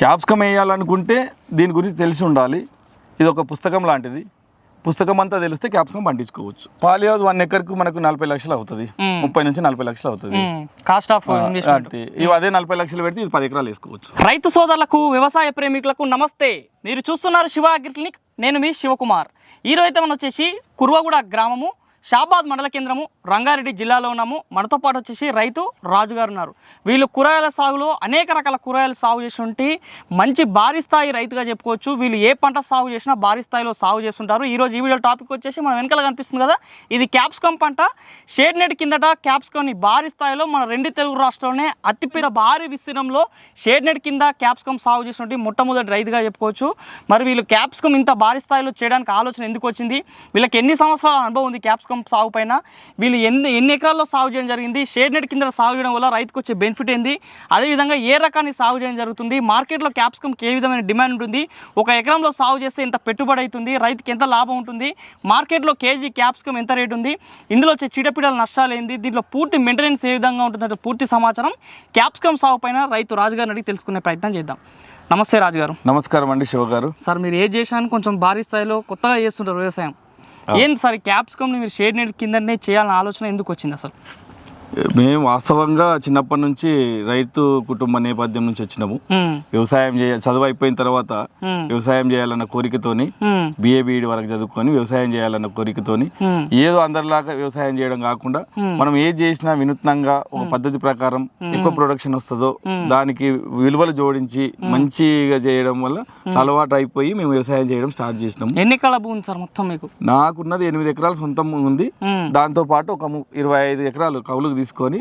Capsicum వేయాలనుకుంటే దీని గురించి తెలిసి ఉండాలి. ఇది ఒక పుస్తకం లాంటిది. పుస్తకం అంతా తెలిస్తే క్యాప్సికమ్ పండించుకోవచ్చు. పాలి హౌస్ వన్ ఎకర్కు మనకు నలభై లక్షలు అవుతుంది. ముప్పై నుంచి నలభై లక్షలు అవుతుంది. కాస్ట్ ఆఫ్ అంతే. ఇవి అదే నలభై లక్షలు పెడితే ఇది పది ఎకరాలు వేసుకోవచ్చు. రైతు సోదరులకు వ్యవసాయ ప్రేమికులకు నమస్తే. మీరు చూస్తున్నారు శివ అగ్రి క్లినిక్. నేను మీ శివకుమార్. ఈరోజు అయితే మనం వచ్చేసి కుర్వగూడ గ్రామము షాబాద్ మండల కేంద్రము రంగారెడ్డి జిల్లాలో ఉన్నాము. మనతో పాటు వచ్చేసి రైతు రాజుగారు ఉన్నారు. వీళ్ళు కూరగాయల సాగులో అనేక రకాల కూరగాయలు సాగు చేసి మంచి భారీ స్థాయి రైతుగా చెప్పుకోవచ్చు. వీళ్ళు ఏ పంట సాగు చేసినా భారీ స్థాయిలో సాగు చేస్తుంటారు. ఈరోజు ఈ వీడియో టాపిక్ వచ్చేసి మన వెనకాల కనిపిస్తుంది కదా. ఇది క్యాప్సికమ్ పంట. షేడ్ నెట్ కిందట క్యాప్సికమ్ని భారీ స్థాయిలో మన రెండు తెలుగు రాష్ట్రాల్లోనే అతిపెద్ద భారీ విస్తీర్ణంలో షేడ్ నెట్ కింద క్యాప్సికమ్ సాగు చేసినటువంటి మొట్టమొదటి రైతుగా చెప్పుకోవచ్చు. మరి వీళ్ళు క్యాప్సికమ్ ఇంత భారీ స్థాయిలో చేయడానికి ఆలోచన ఎందుకు వచ్చింది? వీళ్ళకి ఎన్ని సంవత్సరాల అనుభవం ఉంది క్యాప్సికమ్ సాగు పైన వీళ్ళు ఎన్ని ఎన్ని ఎకరాల్లో సాగు చేయడం జరిగింది షేడ్ నెట్ కింద సాగు చేయడం వల్ల రైతుకు వచ్చే బెనిఫిట్ ఏంది అదేవిధంగా ఏ రకాన్ని సాగు చేయడం జరుగుతుంది మార్కెట్లో క్యాప్సికమ్కి ఏ విధమైన డిమాండ్ ఉంటుంది ఒక ఎకరంలో సాగు చేస్తే ఎంత పెట్టుబడి అవుతుంది రైతుకి ఎంత లాభం ఉంటుంది మార్కెట్లో కేజీ క్యాప్సికమ్ ఎంత రేట్ ఉంది ఇందులో వచ్చే చీడపీడల నష్టాలు ఏంది దీంట్లో పూర్తి మెయింటెనెన్స్ ఏ విధంగా ఉంటుందంటే పూర్తి సమాచారం క్యాప్సికమ్ సాగు పైన రైతు రాజుగారిని అడిగి తెలుసుకునే ప్రయత్నం చేద్దాం. నమస్తే రాజుగారు. నమస్కారం అండి శివ గారు సార్ మీరు ఏ చేసినా కొంచెం భారీ స్థాయిలో కొత్తగా చేస్తుంటారు వ్యవసాయం. ఏంది సార్ క్యాప్సికమ్ని మీరు షేడ్ నెట్ కిందనే చేయాలని ఆలోచన ఎందుకు వచ్చింది అసలు? మేము వాస్తవంగా చిన్నప్పటి నుంచి రైతు కుటుంబ నేపథ్యం నుంచి వచ్చినాము. వ్యవసాయం చేయ చదువు అయిపోయిన తర్వాత. వ్యవసాయం చేయాలన్న కోరికతోని మ్మ్. బిఏ బీఈడి వరకు చదువుకొని వ్యవసాయం చేయాలన్న కోరికతోని. ఏదో అందరిలాగా వ్యవసాయం చేయడం కాకుండా మనం ఏది చేసినా వినూత్నంగా ఒక పద్ధతి ప్రకారం ఎక్కువ ప్రొడక్షన్ వస్తుందో దానికి విలువలు జోడించి మంచిగా చేయడం వల్ల అలవాటు అయిపోయి మేము వ్యవసాయం చేయడం స్టార్ట్ చేసినాము ఎన్ని ఎకరాల భూమి సార్ మొత్తం మీకు నాకున్నది ఎనిమిది ఎకరాలు సొంతం ఉంది. దాంతో పాటు ఒక ఇరవై ఐదు ఎకరాలు కౌలుకు తీసుకొని.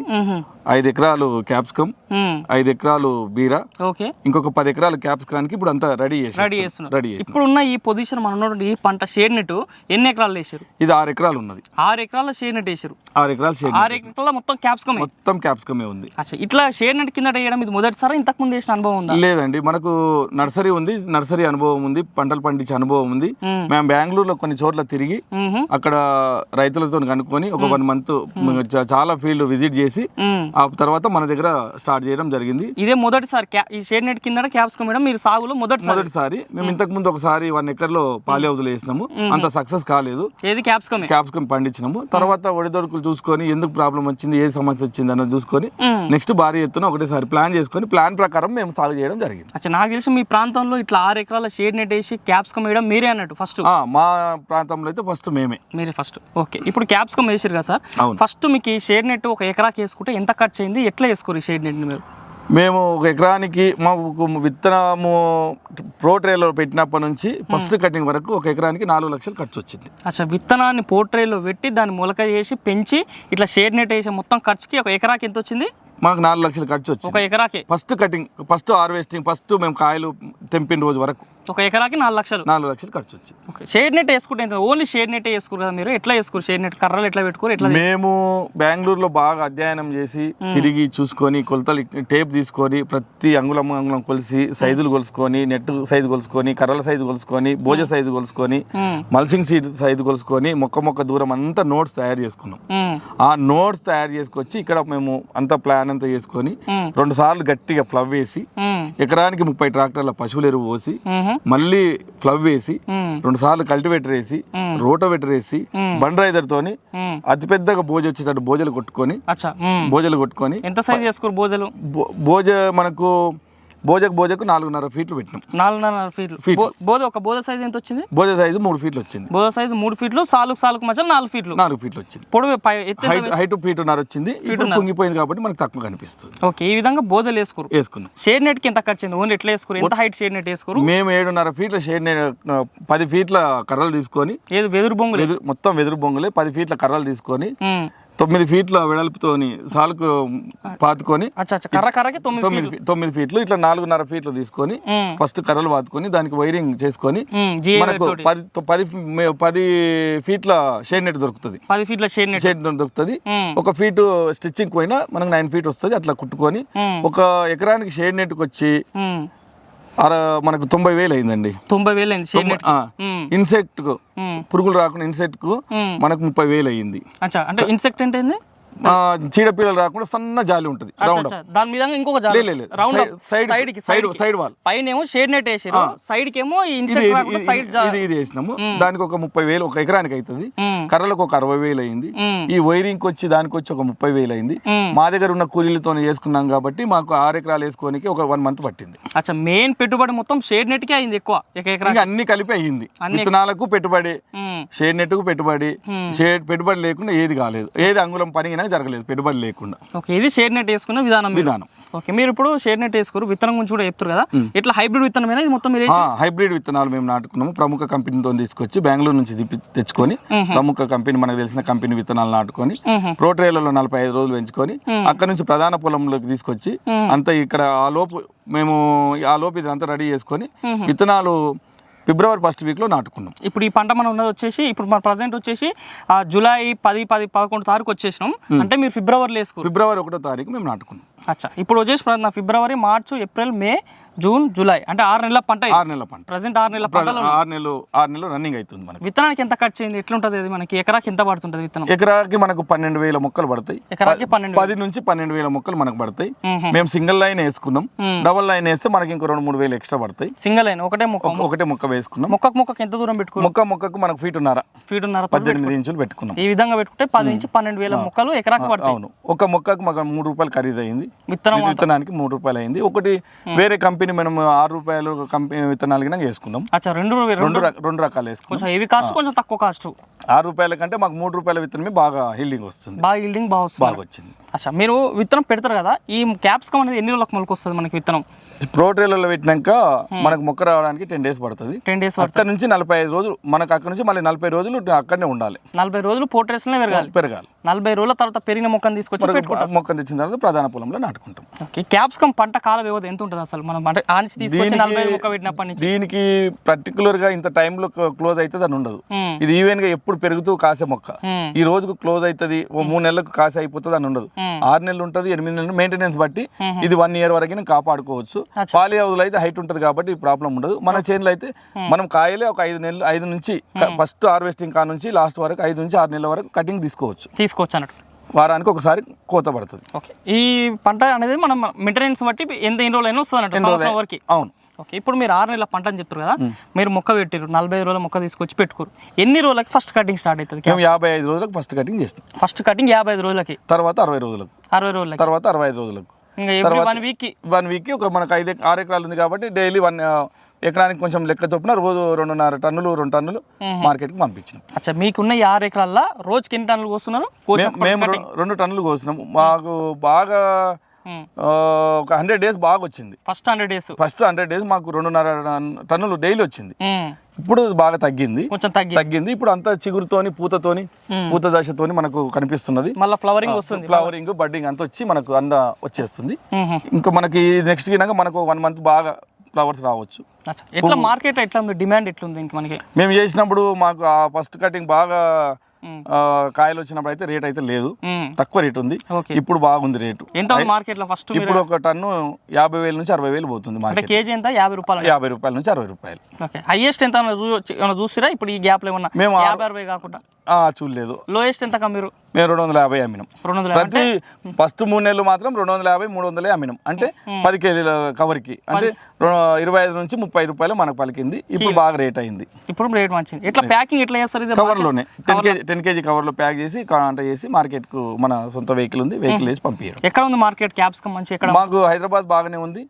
ఐదు ఎకరాలు క్యాప్సికమ్. ఐదు ఎకరాలు బీరా ఓకే. ఇంకొక పది ఎకరాలు క్యాప్సికానికి ఇప్పుడు అంతా రెడీ చేసి రెడీ చేస్తున్నారు రెడీ చేసి ఇప్పుడు ఉన్న ఈ పొజిషన్ మనం ఈ పంట షేడ్ నెట్ ఎన్ని ఎకరాలు వేసారు? ఇది ఆరు ఎకరాలు ఉన్నది. ఆరు ఎకరాల షేడ్ నెట్ వేసారు. ఆరు ఎకరాలు షేడ్ ఆరు ఎకరాల మొత్తం క్యాప్సికమ్? మొత్తం క్యాప్సికమే ఉంది. అచ్చా ఇట్లా షేడ్ నెట్ కింద వేయడం ఇది మొదటిసారి? ఇంతకు ముందు వేసిన అనుభవం ఉందా? లేదండి మనకు నర్సరీ ఉంది నర్సరీ అనుభవం ఉంది పంటలు పండించే అనుభవం ఉంది. మ్మ్. బెంగళూరులో కొన్ని చోట్ల తిరిగి. అక్కడ రైతులతో కనుక్కొని ఒక వన్ మంత్ చాలా ఫీల్డ్ విజిట్ చేసి. ఆ తర్వాత మన దగ్గర స్టార్ట్ చేయడం జరిగింది. ఇదే మొదటిసారి ఈ షేడ్ నెట్ కింద క్యాప్సికమ్ వేయడం మీరు సాగులో మొదటిసారి. మొదటిసారి. మేము ఇంతకు ముందు ఒకసారి వన్ ఎకర్లో పాలి హౌస్ వేసినాము. అంత సక్సెస్ కాలేదు. ఏది క్యాప్సికమే క్యాప్సికం పండించినాము. తర్వాత ఒడిదొడుకులు చూసుకొని ఎందుకు ప్రాబ్లం వచ్చింది ఏ సమస్య వచ్చింది అన్నది చూసుకొని. నెక్స్ట్ భారీ ఎత్తున ఒకటేసారి ప్లాన్ చేసుకొని ప్లాన్ ప్రకారం మేము సాగు చేయడం జరిగింది. అచ్చా నాకు తెలిసి మీ ప్రాంతంలో ఇట్లా ఆరు ఎకరాల షేడ్ నెట్ వేసి క్యాప్సికమ్ వేయడం మీరే అన్నట్టు ఫస్ట్. మా ప్రాంతంలో అయితే ఫస్ట్ మేమే. మీరే ఫస్ట్. ఓకే ఇప్పుడు క్యాప్సికమ్ వేసారు కదా సార్. ఫస్ట్ మీకు ఈ షేడ్ నెట్ ఒక ఎకరాకి వేసుకుంటే ఎంత ఖర్చు అయింది? ఎట్లా వేసుకోరు ఈ షేడ్ నెట్ని మీరు? మేము ఒక ఎకరానికి మా విత్తనము ప్రో ట్రేలో పెట్టినప్పటి నుంచి ఫస్ట్ కటింగ్ వరకు ఒక ఎకరానికి నాలుగు లక్షలు ఖర్చు వచ్చింది. అచ్చా విత్తనాన్ని పోర్ట్రేలో పెట్టి దాన్ని మొలక చేసి పెంచి ఇట్లా షేడ్ నెట్ వేసే మొత్తం ఖర్చుకి ఒక ఎకరాకి ఎంత వచ్చింది? మాకు నాలుగు లక్షలు ఖర్చు ఒక వచ్చింది ఎకరాకి? First cutting first harvesting first మేము కాయలు తెంపిన రోజు వరకు. ఒక ఎకరాకి నాలుగు లక్షలు? నాలుగు లక్షలు ఖర్చు వచ్చింది. ఓకే. షేడ్ నెట్ వేసుకుంటే ఓన్లీ షేడ్ నెట్ వేసుకోరు కదా మీరు? ఎట్లా వేసుకోరు? షేడ్ నెట్ కర్రలు ఎట్లా పెట్టుకోరు? ఎట్లా మేము బెంగళూరులో బాగా అధ్యయనం చేసి తిరిగి చూసుకొని కొలతలు టేప్ తీసుకొని ప్రతి అంగుళం అంగుళం కొలిసి సైజులు కొలుసుకొని నెట్ సైజు కొలుసుకొని కర్రల సైజు కొలుసుకొని భోజ సైజు కొలుసుకొని. మల్సింగ్ సీడ్ సైజు కొలుసుకొని మొక్క మొక్క దూరం అంతా నోట్స్ తయారు చేసుకున్నాం. ఆ నోట్స్ తయారు చేసుకొచ్చి ఇక్కడ మేము అంత ప్లాన్ అంతా చేసుకొని. రెండు సార్లు గట్టిగా ఫ్లవ్ వేసి. ఎకరానికి ముప్పై ట్రాక్టర్ల పశువుల ఎరువు పోసి. మళ్ళీ ఫ్లవ్ వేసి. రెండు సార్లు కల్టివేటర్ వేసి రోటోవేటర్ వేసి బండ్ రైడర్ తోని మ్మ్. అతిపెద్దగా బోజ వచ్చేటట్టు బోజలు కొట్టుకొని. బోజలు కొట్టుకొని ఎంత సైజ్ చేసుకోరు బో- బోజ మనకు బోజకు బోజకు నాలుగున్నర ఫీట్లు పెట్టినాం. నాలుగున్నర ఫీట్లు. బోధ ఒక బోధ సైజ్ ఎంత వచ్చింది? బోజ సైజు మూడు ఫీట్లు వచ్చింది. బోధ సైజు మూడు ఫీట్లు సాలుకు సాలుకు మధ్య నాలుగు ఫీట్లు. నాలుగు ఫీట్లు వచ్చింది. పొడవు హైట్ హైట్ ఫీటున్నర వచ్చింది. ఇప్పుడు కుంగిపోయింది కాబట్టి మనకు తక్కువ కనిపిస్తుంది. ఓకే ఈ విధంగా బోధలు వేసుకోరు వేసుకున్నాం. షేడ్ నెట్కి ఎంత ఖర్చు అయింది? ఓన్లీ ఎట్లా వేసుకోరు ఎంత హైట్ షేడ్ నెట్ వేసుకోరు మేము ఏడున్నర ఫీట్ల షేడ్ నే- ఆ, పది ఫీట్ల కర్రలు తీసుకొని ఏది వెదురు బొంగులు? మొత్తం వెదురు బొంగులే పది ఫీట్ల కర్రలు తీసుకొని. తొమ్మిది ఫీట్ల వెడల్పుతోని సాలుకు పాతుకొని తొమ్మిది తొమ్మిది ఫీట్లు ఇట్లా నాలుగున్నర ఫీట్లు తీసుకొని. ఫస్ట్ కర్రలు పాతుకొని దానికి వైరింగ్ చేసుకొని మనకు. పది పది పది ఫీట్ల షేడ్ నెట్ దొరుకుతుంది పది ఫీట్ల షేడ్ నెట్ షేడ్ దొరుకుతుంది. ఒక ఫీటు స్టిచ్చింగ్ పోయినా మనకు నైన్ ఫీట్ వస్తుంది అట్లా కుట్టుకొని. ఒక ఎకరానికి షేడ్ నెట్కి వచ్చి మనకు తొంభై వేలు అయిందండి తొంభై వేలు అయింది. ఇన్సెక్ట్కు. పురుగులు రాకుండా ఇన్సెక్ట్కు. మనకు ముప్పై వేలు అయింది అచ్చా అంటే ఇన్సెక్ట్ అంటే చీడపీడలు రాకుండా సన్న జాలి ఉంటుంది రౌండ్ దాని మీద ఇంకొక జాలి. రౌండ్ సైడ్- సైడ్- సైడ్కి సైడ్- కి. వాల్. పైన ఏమో షేడ్ నెట్ వేసారు సైడ్కి ఏమో సైడ్ ఇది ఇది వేసినాము. దానికి ఒక ముప్పై వేలు ఒక ఎకరానికి అవుతుంది. కర్రలకు ఒక అరవై వేలు అయింది. ఈ వైరింగ్ వచ్చి దానికి వచ్చి ఒక ముప్పై వేలు అయింది. మా దగ్గర ఉన్న కూలీలతో చేసుకున్నాం కాబట్టి మాకు ఆరు ఎకరాలు వేసుకోనికి ఒక వన్ మంత్ పట్టింది. అచ్చా మెయిన్ పెట్టుబడి మొత్తం షేడ్ నెట్కి అయింది ఎక్కువ ఒక అన్ని కలిపి అయ్యింది విత్తనాలకు పెట్టుబడి షేడ్ నెట్కు పెట్టుబడి షేడ్ పెట్టుబడి లేకుండా ఏది కాలేదు. ఏది అంగుళం పనిగినా జరగలేదు పెట్టుబడి లేకుండా. ఓకే ఇది షేడ్ నెట్ వేసుకున్న విధానం. విధానం. ఓకే మీరు ఇప్పుడు షేడ్ నెట్ వేసుకోరు విత్తనం గురించి కూడా చెప్తారు కదా. ఇట్లా హైబ్రిడ్ విత్తనమేనా? ఇది మొత్తం మీరు హైబ్రిడ్ విత్తనాలు మేము నాటుకున్నాము. ప్రముఖ కంపెనీతో తీసుకొచ్చి బెంగళూరు నుంచి తెచ్చుకొని ప్రముఖ కంపెనీ మనకు తెలిసిన కంపెనీ విత్తనాలు నాటుకొని ప్రోట్రేలలో నలభై ఐదు రోజులు పెంచుకొని అక్కడ నుంచి ప్రధాన పొలంలోకి తీసుకొచ్చి అంతా ఇక్కడ ఆ లోపు మేము ఆ లోపు ఇదంతా రెడీ చేసుకొని విత్తనాలు ఫిబ్రవరి ఫస్ట్ వీక్లో నాటుకున్నాం. ఇప్పుడు ఈ పంట మనం ఉన్నది వచ్చేసి ఇప్పుడు మన ప్రజెంట్ వచ్చేసి ఆ జూలై పది పది పదకొండు తారీఖు వచ్చేసినాం. అంటే మీరు ఫిబ్రవరిలో వేసుకోరు. ఫిబ్రవరి ఒకటో తారీఖు మేము నాటుకున్నాం. అచ్చా. ఇప్పుడు వచ్చేసి February March April May June July అంటే ఆరు నెలల పంట ఆరు నెలల పంట. ప్రజెంట్ ఆరు నెలల పంటలో ఆరు నెలలు ఆరు నెలలు రన్నింగ్ అవుతుంది మనకి. విత్తనానికి ఎంత ఖర్చు అయింది ఎట్లుంటది అది మనకి? ఎకరాకి ఎంత పడుతుంటది విత్తనం? ఎకరాకి మనకు పన్నెండు వేల మొక్కలు పడతాయి. ఎకరాకి పన్నెండు పది నుంచి పన్నెండు వేల మొక్కలు మనకు పడతాయి. మ్మ్. సింగిల్ లైన్ వేసుకున్నాం. డబల్ లైన్ వేస్తే మనకి ఇంకో రెండు మూడు వేలు ఎక్స్ట్రా పడతాయి. సింగల్ అయిన ఒకటే మొక్క. ఒక- ఒకటే మొక్క వేసుకున్నాం. మొక్కకు మొక్కకు ఎంత దూరం పెట్టుకో మొక్క మొక్కకు మనకు ఫీట్ ఉన్నార? ఫీట్ ఉన్నర పద్దెనిమిది ఇంచులు పెట్టుకున్నాం. ఈ విధంగా పెట్టుకుంటే పది నుంచి పన్నెండు వేల మొక్కలు ఎకరాకి పడతాయి. అవును. ఒక మొక్కకు మాకు మూడు రూపాయలు ఖరీదు అయింది విత్తనం విత్తనానికి మూడు రూపాయలు అయింది ఒకటి వేరే కంపెనీ మనం ఆరు రూపాయలు కంపెనీ విత్తనాలు కింద వేసుకున్నాం అచ్చా రెండు రెండు రెండు రక- రెండు రకాలు వేసుకున్నాం. కొంచెం హెవీ కాస్ట్ కొంచెం తక్కువ కాస్ట్ ఆరు రూపాయల కంటే మాకు మూడు రూపాయల విత్తనమే బాగా హీల్డింగ్ వస్తుంది. బాగా ఈల్డింగ్ బాగా వస్తుంది. బాగా వచ్చింది. అచ్చా మీరు విత్తనం పెడతారు కదా ఈ క్యాప్సికమ్ అనేది ఎన్ని రోజులకు మొలక వస్తుంది మనకి విత్తనం? ప్రోట్రేలలో పెట్టినాక మనకు మొక్క రావడానికి టెన్ డేస్ పడుతుంది. టెన్ డేస్ అక్కడ నుంచి నలభై ఐదు రోజులు మనకు అక్కడ నుంచి మళ్ళీ నలభై రోజులు అక్కడనే ఉండాలి. నలభై రోజులు పోర్ట్రేషన్లో పెరగాలి. పెరగాలి. నలభై రోజుల తర్వాత పెరిగిన మొక్కను తీసుకొచ్చి పెట్టుకుంటాం. మొక్క తెచ్చిన తర్వాత ప్రధాన పొలంలో నాటుకుంటాం. ఓకే. క్యాప్సికమ్ పంట కాల వ్యవధి ఎంత ఉంటుంది అసలు? మనం అంటే ఆ నుంచి తీసుకొచ్చి నలభై మొక్క పెట్టినప్పటి నుంచి. దీనికి పర్టికులర్గా ఇంత టైంలో క్లోజ్ అవుతుంది అని ఉండదు. ఇది ఈవెన్గా ఎప్పుడు పెరుగుతూ కాసే మొక్క. ఈ రోజుకు క్లోజ్ అవుతుంది ఓ మూడు నెలలకు కాసే అయిపోతుంది అని ఉండదు. ఆరు నెలలు ఉంటుంది ఎనిమిది నెలలు మెయింటెనెన్స్ బట్టి ఇది వన్ ఇయర్ వరకు కాపాడుకోవచ్చు. పాలి హౌదులు అయితే హైట్ ఉంటుంది కాబట్టి ప్రాబ్లం ఉండదు. మన చేనులో అయితే మనం కాయలే ఒక ఐదు నెలలు ఐదు నుంచి ఫస్ట్ హార్వెస్టింగ్ కా నుంచి లాస్ట్ వరకు ఐదు నుంచి ఆరు నెలల వరకు కటింగ్ తీసుకోవచ్చు. తీసుకోవచ్చు అన్నట్టు. వారానికి ఒకసారి కోత పడుతుంది. ఓకే. ఈ పంట అనేది మనం మెయింటెనెన్స్ బట్టి ఎంత ఎన్ని రోజులు అయినా వస్తుంది అన్నట్టు సంవత్సరం వరకు. అవును. ఓకే. ఇప్పుడు మీరు ఆరు నెలల పంట అని చెప్తారు కదా మీరు మొక్క పెట్టారు నలభై ఐదు రోజుల మొక్క తీసుకొచ్చి పెట్టుకోరు. ఎన్ని రోజులకి ఫస్ట్ కటింగ్ స్టార్ట్ అవుతుంది? మేము యాభై ఐదు రోజులకు ఫస్ట్ కటింగ్ చేస్తాం. ఫస్ట్ కటింగ్ యాభై ఐదు రోజులకి? తర్వాత అరవై రోజులకు. అరవై రోజులకి? తర్వాత అరవై ఐదు రోజులకు. వన్ వీక్కి వన్ వీక్కి ఒక మనకు ఐదు ఆరు ఎకరాలు ఉంది కాబట్టి డైలీ వన్ ఎకరానికి కొంచెం లెక్క చొప్పున రోజు రెండున్నర టన్నులు రెండు టన్నులు మార్కెట్కి పంపించినాం. అచ్చా మీకున్న ఈ ఆరు ఎకరాల్లో రోజుకి ఎన్ని టన్నులు కోస్తున్నారు? మేము- రెండు టన్నులు కోసినాం. మాకు బాగా ఒక హండ్రెడ్ డేస్ బాగా వచ్చింది. First hundred days. First hundred days మాకు రెండున్నర టన్- టన్నులు డైలీ వచ్చింది. ఇప్పుడు బాగా తగ్గింది. కొంచెం తగ్గి తగ్గింది. ఇప్పుడు అంతా చిగురుతోని పూతతోని పూత దశతోని మనకు కనిపిస్తున్నది. మళ్ళీ ఫ్లవరింగ్ వస్తుంది. ఫ్లవరింగ్ బడ్డింగ్ అంతా వచ్చి మనకు అంద వచ్చేస్తుంది. ఇంకా మనకి నెక్స్ట్ గినాక మనకు వన్ మంత్ బాగా ఫ్లవర్స్ రావచ్చు. ఎట్లా మార్కెట్ ఎట్లా ఉంది? డిమాండ్ ఎట్లుంది ఇంక మనకి? మేము చేసినప్పుడు మాకు ఆ ఫస్ట్ కటింగ్ బాగా కాయలు వచ్చినప్పుడు అయితే రేట్ అయితే లేదు. తక్కువ రేట్ ఉంది. ఇప్పుడు బాగుంది రేటు. ఎంత ఉంది మార్కెట్లో ఫస్ట్ ఇప్పుడు ఒక టన్ను యాభై వేల నుంచి అరవై వేలు పోతుంది మార్కెట్. కేజీ ఎంత? యాభై రూపాయలు యాభై రూపాయల నుంచి అరవై రూపాయలు. హైయెస్ట్ ఎంత చూసిరా? ఇప్పుడు ఈ గ్యాప్లో ఏమన్నా? మేము యాభై అరవై కాకుండా. చూడలేదు. లోయెస్ట్ ఎంత మీరు? మేము రెండు వందల యాభై అమ్మినాం. రెండు వందల ప్రతి ఫస్ట్ మూడు నెలలు మాత్రం రెండు వందల యాభై మూడు వందలే అమ్మినాం. అంటే పది కేజీల కవర్కి. అంటే ఇరవై ఐదు నుంచి ముప్పై రూపాయలు మనకు పలికింది. ఇప్పుడు బాగా రేట్ అయింది. ఇప్పుడు రేట్ మంచిది. ఎట్లా ప్యాకింగ్ ఎట్లా చేస్తారు ఇది? కవర్లోనే. టెన్ కేజీ టెన్ కేజీ కవర్లో ప్యాక్ చేసి కాంట చేసి మార్కెట్కు మన సొంత వెహికల్ ఉంది. వెహికల్ వేసి పంపించడం ఎక్కడ ఉంది మార్కెట్ క్యాప్సికమ్ మంచి ఎక్కడ? మాకు హైదరాబాద్ బాగానే ఉంది.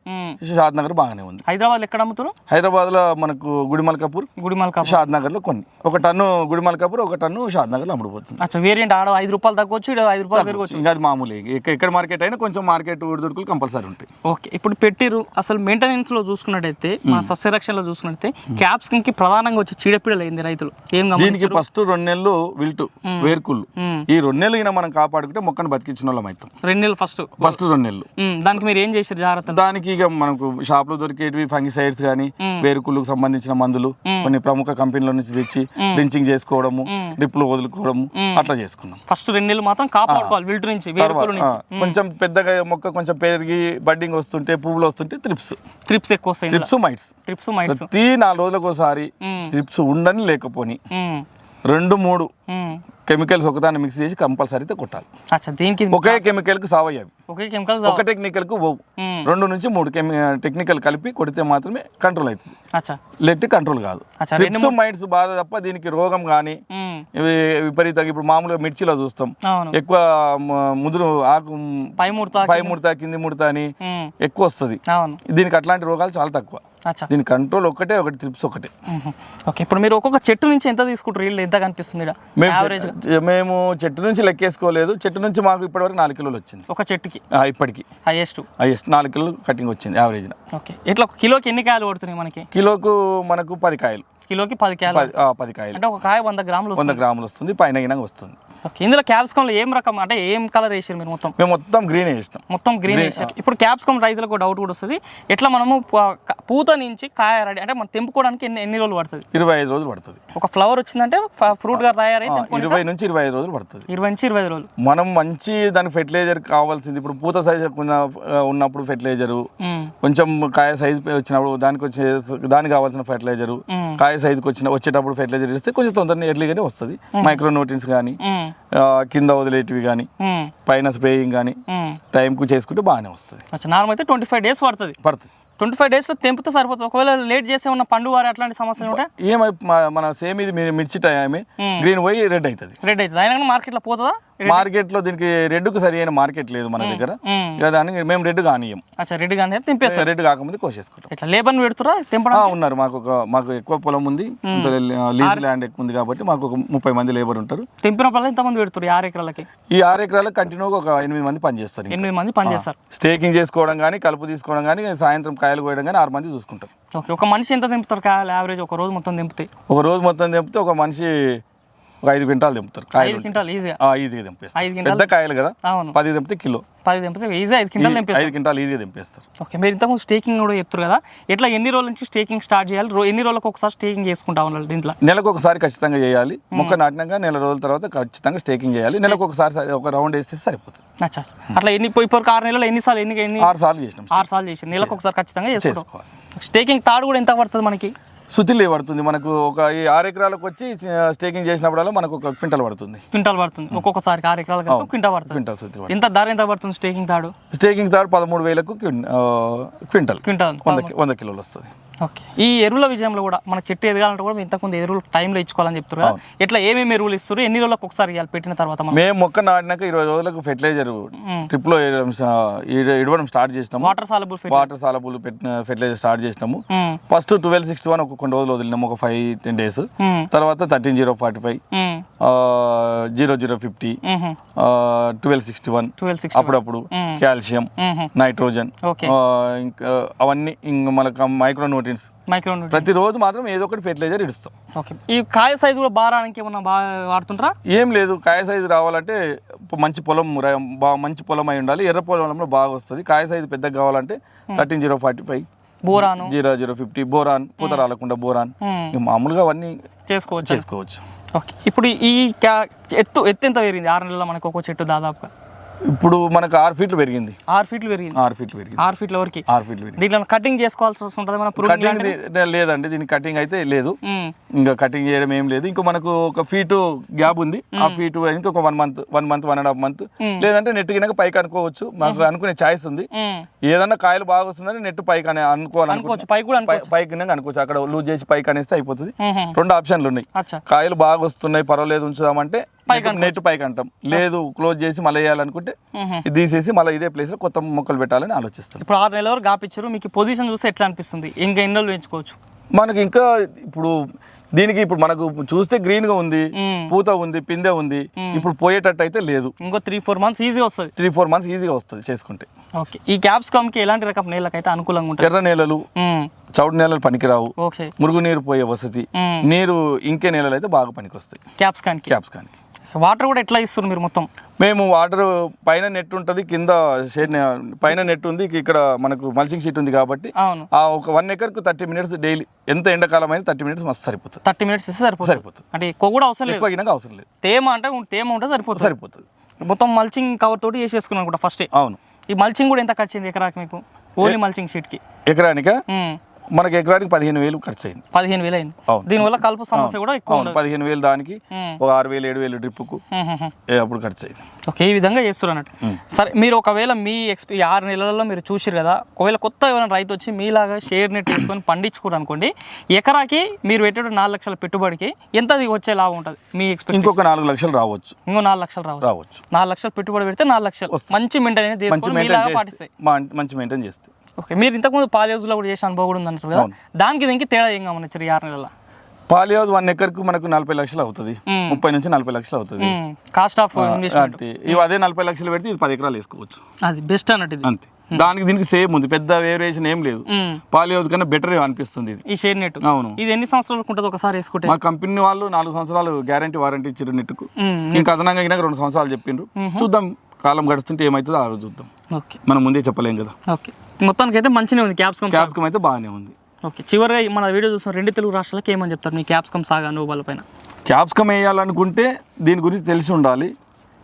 షాద్ నగర్ బాగానే ఉంది. హైదరాబాద్ ఎక్కడ అమ్ముతారు? హైదరాబాద్లో మనకు గుడిమల్కాపూర్. గుడిమల్ కాపు షాద్ నగర్లో కొన్ని. ఒక టన్ను గుడిమల్కాపూర్ ఒక టన్ను షాద్ నగర్లో అమ్ముడుపోతుంది. అచ్చా వేరియంట్ ఆడ ఐదు రూపాయలు తగ్గొచ్చు ఇక్కడ ఐదు రూపాయలు పెరగవచ్చు ఇంకా అది మామూలు. ఎక్క- ఎక్కడ మార్కెట్ అయినా కొంచెం మార్కెట్ ఉడుదుడుకులు కంపల్సరీ ఉంటాయి. ఓకే ఇప్పుడు పెట్టిరు అసలు మెయింటెనెన్స్లో చూసుకున్నట్టయితే మన సస్యరక్షణలో చూసుకున్నట్టయితే క్యాప్సికమ్కి ప్రధానంగా వచ్చి చీడపీడలు అయింది రైతులు. ఏం దీనికి ఫస్ట్ రెండు నెలలు విల్టు వేర్కుళ్ళు. ఈ రెండు నెలలు అయినా మనం కాపాడుకుంటే మొక్కను బతికించిన వాళ్ళం అవుతాం. రెండు నెలలు ఫస్ట్ ఫస్ట్ రెండు నెలలు. దానికి మీరు ఏం చేశారు జాగ్రత్త దానికి ఇక మనకు షాప్లో దొరికేటివి ఫంగిసైడ్స్ కానీ వేరుకుళ్ళకు సంబంధించిన మందులు కొన్ని ప్రముఖ కంపెనీల నుంచి తెచ్చి డ్రించింగ్ చేసుకోవడము డ్రిప్లు వదులుకోవడము అట్లా చేసుకున్నాం. ఫస్ట్ రెండు నెలలు మాత్రం కాపాడుకోవాలి విల్టు నుంచి కొంచెం పెద్దగా మొక్క కొంచెం పెరిగి బడ్డింగ్ వస్తుంటే పువ్వులు వస్తుంటే త్రిప్స్ ట్రిప్స్ ఎక్కువ త్రిప్స్ మైట్స్ ట్రిప్స్ మైట్స్ ప్రతి నాలుగు రోజులకు ఒకసారి త్రిప్స్ ఉండని లేకపోని రెండు మూడు కెమికల్స్ ఒకదాన్ని మిక్స్ చేసి కంపల్సరీ అయితే కొట్టాలి. అచ్చా దీనికి ఒకే కెమికల్కి సావయ్యి అవి ఒకే కెమికల్స్ ఒక టెక్నికల్కు పోవు. రెండు నుంచి మూడు టెక్నికల్ కలిపి కొడితే మాత్రమే కంట్రోల్ అవుతుంది. అచ్చా. లెట్ కంట్రోల్ కాదు. ట్రిప్స్ మైండ్స్ బాధ తప్ప దీనికి రోగం కానీ ఇవి విపరీతంగా ఇప్పుడు మామూలుగా మిర్చిలో చూస్తాం. ఎక్కువ ముదురు ఆకు పై ముడత పై ముడత కింది ముడత అని ఎక్కువ వస్తుంది. దీనికి అట్లాంటి రోగాలు చాలా తక్కువ. దీని కంట్రోల్ ఒకటే ఒకటి ట్రిప్స్ ఒకటే. ఓకే ఇప్పుడు మీరు ఒక్కొక్క చెట్టు నుంచి ఎంత తీసుకుంటారు? ఇల్లు ఎంత కనిపిస్తుంది? యావరేజ్ మేము చెట్టు నుంచి లెక్కేసుకోలేదు. చెట్టు నుంచి మాకు ఇప్పటివరకు నాలుగు కిలోలు వచ్చింది. ఒక చెట్టుకి? ఇప్పటికి. హైయెస్ట్ హైయెస్ట్ నాలుగు కిలోలు కటింగ్ వచ్చింది యావరేజ్న ఓకే. ఇట్లా ఒక కిలోకి ఎన్ని కాయలు పడుతున్నాయి మనకి? కిలోకు మనకు పది కాయలు. కిలోకి పది కాయలు పది కాయలు. అంటే ఒక కాయ వంద గ్రాములు వంద గ్రాములు వస్తుంది పైన వస్తుంది. ఓకే ఇందులో క్యాప్సికంలో ఏం రకం అంటే ఏం కలర్ వేసారు మీరు మొత్తం? మేము మొత్తం గ్రీన్ వేసినాం మొత్తం గ్రీన్ వేసారు ఇప్పుడు క్యాప్సికం రైతులకు డౌట్ కూడా వస్తుంది. ఎట్లా మనము పూత నుంచి కాయ రెడీ అంటే మనం తెంపుకోవడానికి ఎన్ని ఎన్ని రోజులు పడుతుంది? ఇరవై ఐదు రోజులు పడుతుంది. ఒక ఫ్లవర్ వచ్చిందంటే ఫ్రూట్గా తయారై ఇరవై నుంచి ఇరవై ఐదు రోజులు పడుతుంది. ఇరవై నుంచి ఇరవై రోజులు. మనం మంచి దానికి ఫెర్టిలైజర్ కావాల్సింది ఇప్పుడు పూత సైజ్ ఉన్న ఉన్నప్పుడు ఫెర్టిలైజరు. కొంచెం కాయ సైజ్ వచ్చినప్పుడు దానికి వచ్చే దానికి కావాల్సిన ఫెర్టిలైజరు. కాయ సైజుకి వచ్చిన వచ్చేటప్పుడు ఫెర్టిలైజర్ ఇస్తే కొంచెం తొందరగా ఎర్లీగానే వస్తుంది. మైక్రో న్యూట్రియన్స్ కానీ. కింద వదిలేటివి కానీ. పైన స్ప్రేయింగ్ కానీ. టైంకు చేసుకుంటే బాగానే వస్తుంది నార్మల్ అయితే ట్వంటీ ఫైవ్ డేస్ పడుతుంది పడుతుంది ట్వంటీ ఫైవ్ డేస్లో తెంపితే సరిపోతుంది. ఒకవేళ లేట్ చేసే ఉన్న పండు వారి అట్లాంటి సమస్యలు ఉంటే ఏమై మన సేమ్ ఇది మిర్చి టైమే గ్రీన్ పోయి రెడ్ అవుతుంది రెడ్ అవుతుంది అయినా మార్కెట్లో పోతుందా? మార్కెట్లో దీనికి రెడ్కు సరి అయిన మార్కెట్ లేదు మన దగ్గర. దానికి మేము రెడ్ కానియం అచ్చా రెడ్ కానీ తెంపేస్తారు. రెడ్ కాకముందే కోసేసుకుంటాం. ఇట్లా లేబర్ని పెడుతురా తెంపడం ఉన్నారు. మాకు ఒక మాకు ఎక్కువ పొలం ఉంది. లీజ్ ల్యాండ్ ఎక్కువ ఉంది కాబట్టి మాకు ఒక ముప్పై మంది లేబర్ ఉంటారు. తెంపినప్పుడు ఎంతమంది పెడుతురు ఆరు ఎకరాలకి? ఈ ఆరు ఎకరాలకు కంటిన్యూగా ఒక ఎనిమిది మంది పనిచేస్తారు. ఎనిమిది మంది పనిచేస్తారు. స్టేకింగ్ చేసుకోవడం కానీ కలుపు తీసుకోవడం కానీ సాయంత్రం కాయలు కోయడం కానీ ఆరు మంది చూసుకుంటారు. ఓకే ఒక మనిషి ఎంత తెంపుతారు కాయాలి? యావరేజ్ ఒక రోజు మొత్తం తెంపితే? ఒక రోజు మొత్తం తెంపితే ఒక మనిషి ఒక ఐదు క్వింటాలు తెంపుతారు కాయలు ఐదు క్వింటాల్ ఈజీగా ఈజీగా క్వింటాలు? పెద్ద కాయలు కదా పది తెంపితే కిలో. పది ఈజీ ఐదు క్వింటాల్ తెంపేస్తారు. ఐదు క్వింటాలు ఈజీగా తెంపేస్తారు. ఓకే మీరు ఇంతకుముందు స్టేకింగ్ కూడా చెప్తారు కదా. ఎట్లా ఎన్ని రోజుల నుంచి స్టేకింగ్ స్టార్ట్ చేయాలి? ఎన్ని రోజులకు ఒకసారి స్టేకింగ్ చేసుకుంటా ఉండాలి దీంట్లో? నెలకు ఒకసారి ఖచ్చితంగా చేయాలి. మొక్క నాటినాక నెల రోజుల తర్వాత ఖచ్చితంగా స్టేకింగ్ చేయాలి. నెలకు ఒకసారి సరి- ఒక రౌండ్ వేస్తే సరిపోతుంది. అట్లా ఎన్ని పోయి ఇప్పుడు ఆరు నెలలు ఎన్నిసార్లు ఎన్ని ఎన్ని? ఆరు సార్లు చేసినాం. ఆరు సార్లు చేసి నెలకు ఒకసారి ఖచ్చితంగా చేసుకోవాలి. స్టేకింగ్ తాడు కూడా ఎంత పడుతుంది మనకి? శుతిలే పడుతుంది. మనకు ఒక ఈ ఆరు ఎకరాలకు వచ్చి స్టేకింగ్ చేసినప్పుడల్లా మనకు ఒక క్వింటల్ పడుతుంది. క్వింటాల్ పడుతుంది. ఒక్కొక్కసారి ఆరు ఎకరాలకు కలిపి క్వింటాల్ పడుతుంది. క్వింటల్ పడుతుంది. ఎంత ధర ఎంత పడుతుంది స్టేకింగ్ తాడు? స్టేకింగ్ తాడు పదమూడు వేలకు క్వింటల్. క్వింటాల్. వంద వంద కిలోలు వస్తుంది. ఈ ఎరువుల విషయంలో కూడా మన చెట్టు ఎదగాలంటే కూడా ఇంతకుముందు ఎరువులు టైంలో ఇచ్చుకోవాలని చెప్తారు కదా. ఎట్లా ఏమేమి ఎరువులు ఇస్తారు? ఎన్ని రోజులకు ఒకసారి ఇవ్వాలి పెట్టిన తర్వాత మేము మొక్క నాటినాక ఇరవై రోజులకు ఫెర్టిలైజర్ ట్రిప్లో ఇడవడం స్టార్ట్ చేసినాము. Water soluble water soluble fertiliser start చేసినాము. ఫస్ట్ ట్వెల్వ్ సిక్స్టీ వన్ ఒక కొన్ని రోజులు వదిలినాము. ఒక ఫైవ్ టెన్ డేస్. తర్వాత thirteen zero forty five zero zero fifty. Twelve sixty one twelve six అప్పుడప్పుడు కాల్షియం నైట్రోజన్. అవన్నీ ఇంకా మనకు మైక్రో న్యూట్రియన్స్ మైక్రో ప్రతిరోజు మాత్రం ఏదో ఒకటి ఫెర్టిలైజర్ ఇడుస్తాం. ఓకే ఈ కాయ సైజు కూడా బారానికి ఏమన్నా బాగా వాడుతుంటారా? ఏం లేదు. కాయ సైజు రావాలంటే మంచి పొలం బాగా మంచి పొలం అయి ఉండాలి. ఎర్ర పొలంలో బాగా వస్తుంది. కాయ సైజు పెద్దగా కావాలంటే thirteen zero forty five boron. Zero zero fifty boron పూత రాలకుండా బోరాన్. ఇక మామూలుగా అవన్నీ చేసుకోవచ్చు? చేసుకోవచ్చు. ఓకే ఇప్పుడు ఈ క్యా- ఎత్తు ఎత్తు ఎంత పెరిగింది ఆరు నెలల్లో మనకు ఒక్కో చెట్టు దాదాపుగా. ఇప్పుడు మనకు ఆరు ఫీట్లు పెరిగింది. ఆరు ఫీట్లు పెరిగింది. ఆరు ఫీట్లు పెరిగింది. ఆరు ఫీట్ల వరకు. ఆరు ఫీట్లు పెరిగింది. దీంట్లో కటింగ్ చేసుకోవాల్సి ఉంటుంది మన కటింగ్ లేదండి దీనికి కటింగ్ అయితే లేదు. ఇంకా కటింగ్ చేయడం ఏం లేదు. ఇంకా మనకు ఒక ఫీటు గ్యాప్ ఉంది. ఆ ఫీటు ఇంకొక one month one month one and half month లేదంటే నెట్ కింద పైకి అనుకోవచ్చు. మాకు అనుకునే ఛాయిస్ ఉంది. ఏదన్నా కాయలు బాగా వస్తుందని నెట్ పైకి అనే అనుకోవాలనుకో అనుకోవచ్చు. పైకి కూడా అనుకోవచ్చు. పైకి అనుకోవచ్చు. అక్కడ లూజ్ చేసి పైకి అనేస్తే అయిపోతుంది. రెండు ఆప్షన్లు ఉన్నాయి. కాయలు బాగా వస్తున్నాయి పర్వాలేదు ఉంచుదామంటే నెట్ పైకి అంటాం లేదు క్లోజ్ చేసి మళ్ళీ వేయాలనుకుంటే తీసేసి మళ్ళీ ఇదే ప్లేస్లో కొత్త మొక్కలు పెట్టాలని ఆలోచిస్తున్నాం ఇప్పుడు ఆరు నెలల వరకు గాపిచ్చారు. మీకు పొజిషన్ చూస్తే ఎట్లా అనిపిస్తుంది? ఇంకా ఎన్ని రోజులు పెంచుకోవచ్చు మనకి ఇంకా ఇప్పుడు దీనికి ఇప్పుడు మనకు చూస్తే గ్రీన్గా ఉంది. పూత ఉంది పిందె ఉంది. ఇప్పుడు పోయేటట్టు అయితే లేదు. ఇంకో త్రీ ఫోర్ మంత్స్ ఈజీ వస్తుంది. త్రీ ఫోర్ మంత్స్ ఈజీగా వస్తుంది చేసుకుంటే. ఓకే. ఈ క్యాప్స్కామ్కి ఎలాంటి రకం నేలకైతే అనుకూలంగా ఉంటుంది? ఎర్ర నేలలు. చౌడు నేలలు పనికిరావు. ఓకే. మురుగునీరు పోయే వసతి. నీరు ఇంకే నేలలు అయితే బాగా పనికొస్తాయి. క్యాప్స్కాన్కి క్యాప్స్ కానీ వాటర్ కూడా ఎట్లా ఇస్తారు మీరు మొత్తం? మేము వాటర్ పైన నెట్ ఉంటుంది కింద షేడ్ పైన నెట్ ఉంది ఇక్కడ మనకు మల్చింగ్ షీట్ ఉంది కాబట్టి అవును. ఆ ఒక వన్ ఎకర్కు థర్టీ మినిట్స్ డైలీ ఎంత ఎండాకాలం అయినా థర్టీ మినిట్స్ మస్తు సరిపోతుంది. థర్టీ మినిట్స్ ఇస్తే సరిపోతుంది. సరిపోతుంది. అంటే ఎక్కువ కూడా అవసరం లేదు. ఎక్కువ అవసరం లేదు. తేమ అంటే తేమ ఉంటే సరిపోతుంది. సరిపోతుంది. మొత్తం మల్చింగ్ కవర్ తోటి వేసేసుకున్నాను అనుకుంటా ఫస్ట్ అవును. ఈ మల్చింగ్ కూడా ఎంత ఖర్చు అయింది ఎకరాకి మీకు? ఓన్లీ మల్చింగ్ షీట్కి? ఎకరానిక? మనకి ఎకరానికి పదిహేను వేలు ఖర్చు అయింది పదిహేను వేలు అయింది. దీనివల్ల కలుపు సమస్య కూడా ఎక్కువ పదిహేను వేలు దానికి. ఒక ఆరు వేలు ఏడు వేలు. ఏ అప్పుడు ఖర్చు అయింది ఓకే ఈ విధంగా చేస్తారు అన్నట్టు. సరే మీరు ఒకవేళ మీ ఎక్స్పీ ఆరు నెలలలో మీరు చూసిరు కదా ఒకవేళ కొత్త ఎవరైనా రైతు వచ్చి మీలాగా షేర్ నెట్ తీసుకొని పండించుకోరు అనుకోండి ఎకరాకి మీరు పెట్టే నాలుగు లక్షల పెట్టుబడికి ఎంత వచ్చే లాభం ఉంటుంది మీ ఇంకొక నాలుగు లక్షలు రావచ్చు. ఇంకో నాలుగు లక్షలు రావచ్చు. రావచ్చు. నాలుగు లక్షలు పెట్టుబడి పెడితే నాలుగు లక్షలు. మంచి మెయింటైన్ మంచి చేసుకొని మెయింటైన్ మీలాగా చేస్తే పాటిస్తాయి మా- మంచి మెయింటైన్ చేస్తే. ఓకే మీరు ఇంతకుముందు పాల హౌస్లో కూడా చేసిన అనుభవం కూడా ఉంది అంటారు కదా. దానికి దీనికి తేడా ఏం గమనించారు ఈ ఆరు నెలల? పాలి హౌస్ వన్ ఎకర్కు మనకు నలభై లక్షలు అవుతుంది. ముప్పై నుంచి నలభై లక్షలు అవుతుంది. కాస్ట్ ఆఫ్ అంతే. ఇవి అదే నలభై లక్షలు పెడితే ఇది పది ఎకరాలు వేసుకోవచ్చు. అది బెస్ట్ అన్నట్టు అంతే. దానికి దీనికి సేమ్ ఉంది. పెద్ద వేరియేషన్ ఏం లేదు. మ్మ్. పాలి హౌస్ కన్నా బెటర్ అనిపిస్తుంది ఇది. ఈ షేర్ నెట్ అవును. ఇది ఎన్ని సంవత్సరాలకు ఉంటుంది ఒకసారి వేసుకుంటే? మా కంపెనీ వాళ్ళు నాలుగు సంవత్సరాలు గ్యారంటీ వారంటీ ఇచ్చారు నెట్కు. ఇంకా అదనంగా అయినా రెండు సంవత్సరాలు చెప్పిండ్రు. చూద్దాం కాలం గడుస్తుంటే ఏమవుతుందో ఆ రోజు చూద్దాం. మనం ముందే చెప్పలేం కదా. ఓకే. మొత్తానికి అయితే మంచిగా ఉంది క్యాప్సికమ్ సాగు. క్యాప్కమ్ అయితే బాగానే ఉంది. ఓకే చివరిగా మన వీడియో చూసిన రెండు తెలుగు రాష్ట్రాలకు ఏమని చెప్తారు? మీ క్యాప్సికమ్ సాగు అనుభవాల పైన. క్యాప్సికమ్ వేయాలనుకుంటే దీని గురించి తెలిసి ఉండాలి.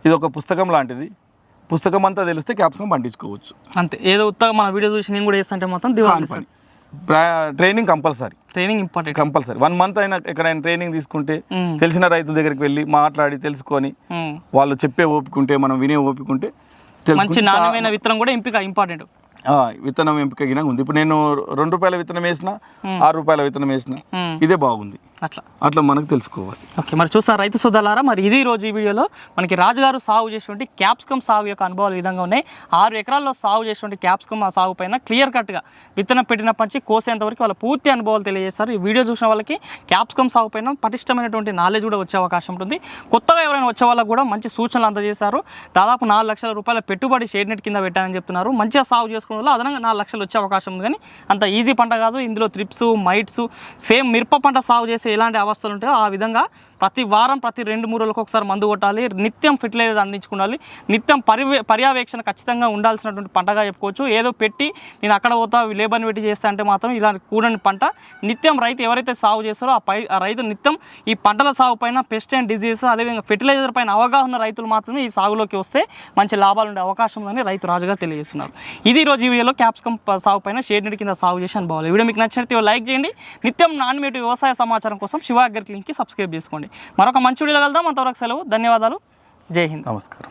ఇది ఒక పుస్తకం లాంటిది. పుస్తకం అంతా తెలిస్తే క్యాప్సికమ్ పండించుకోవచ్చు. అంతే. ఏదో ఉత్తగా మన వీడియో చూసి నేను కూడా చేస్తుంటే మొత్తం దివాళీ పని. Training compulsory training important compulsory one month అయినా ఎక్కడైనా ట్రైనింగ్ తీసుకుంటే తెలిసిన రైతుల దగ్గరికి వెళ్ళి మాట్లాడి తెలుసుకొని వాళ్ళు చెప్పే ఓపిక ఉంటే మనం వినే ఓపిక ఉంటే మంచి నాణ్యమైన విత్తనం కూడా ఎంపిక ఇంపార్టెంట్ విత్తనం ఎంపిక గిన ఉంది. ఇప్పుడు నేను రెండు రూపాయల విత్తనం వేసిన ఆరు రూపాయల విత్తనం వేసిన ఇదే బాగుంది. అట్లా. అట్లా మనకు తెలుసుకోవాలి. ఓకే మరి చూసారు రైతు సోదరులారా మరి ఇది రోజు ఈ వీడియోలో మనకి రాజుగారు సాగు చేసినటువంటి క్యాప్సికమ్ సాగు యొక్క అనుభవాలు విధంగా ఉన్నాయి. ఆరు ఎకరాల్లో సాగు చేసినటువంటి క్యాప్సికమ్ ఆ సాగు పైన క్లియర్ కట్గా విత్తనం పెట్టినప్పటి నుంచి కోసేంత వరకు వాళ్ళ పూర్తి అనుభవాలు తెలియజేస్తారు ఈ వీడియో చూసిన వాళ్ళకి క్యాప్సికమ్ సాగు పైన పటిష్టమైనటువంటి నాలెడ్జ్ కూడా వచ్చే అవకాశం ఉంటుంది. కొత్తగా ఎవరైనా వచ్చే వాళ్ళకి కూడా మంచి సూచనలు అందజేశారు. దాదాపు నాలుగు లక్షల రూపాయల పెట్టుబడి షేడ్ నెట్ కింద పెట్టానని చెప్తున్నారు. మంచిగా సాగు చేసుకోవడం వల్ల అదనంగా నాలుగు లక్షలు వచ్చే అవకాశం ఉంది. కానీ అంత ఈజీ పంట కాదు. ఇందులో త్రిప్స్ మైట్స్ సేమ్ మిరప పంట సాగు చేసే ఎలాంటి అవస్థలు ఉంటాయో ఆ విధంగా ప్రతి వారం ప్రతి రెండు మూడు రోజులకు ఒకసారి మందు కొట్టాలి. నిత్యం ఫెర్టిలైజర్ అందించుకోవాలి. నిత్యం పరివే పర్యవేక్షణ ఖచ్చితంగా ఉండాల్సినటువంటి పంటగా చెప్పుకోవచ్చు. ఏదో పెట్టి నేను అక్కడ పోతా లేబర్ని పెట్టి చేస్తా అంటే మాత్రం ఇలాంటి కూడని పంట నిత్యం రైతు ఎవరైతే సాగు చేస్తారో ఆ పై ఆ రైతు నిత్యం ఈ పంటల సాగు పైన పెస్ట్ అండ్ డిజీజ్ అదేవిధంగా ఫెర్టిలైజర్ పైన అవగాహన రైతులు మాత్రమే ఈ సాగులోకి వస్తే మంచి లాభాలు ఉండే అవకాశం ఉందని రైతు రాజుగా తెలియజేస్తున్నారు. ఇది రోజు ఈ వీడియోలో క్యాప్సికమ్ సాగు పైన షేడ్ నెట్ కింద సాగు చేసి అనుభవాలు. ఈ వీడియో మీకు నచ్చినట్టు లైక్ చేయండి. నిత్యం నాణ్యమేటి వ్యవసాయ సమాచారం కోసం శివ అగ్రికి లింక్కి సబ్స్క్రైబ్ చేసుకోండి. మరొక మంచి వీడియోలో కలుద్దాం. అంతవరకు సెలవు. ధన్యవాదాలు. జై హింద్. నమస్కారం.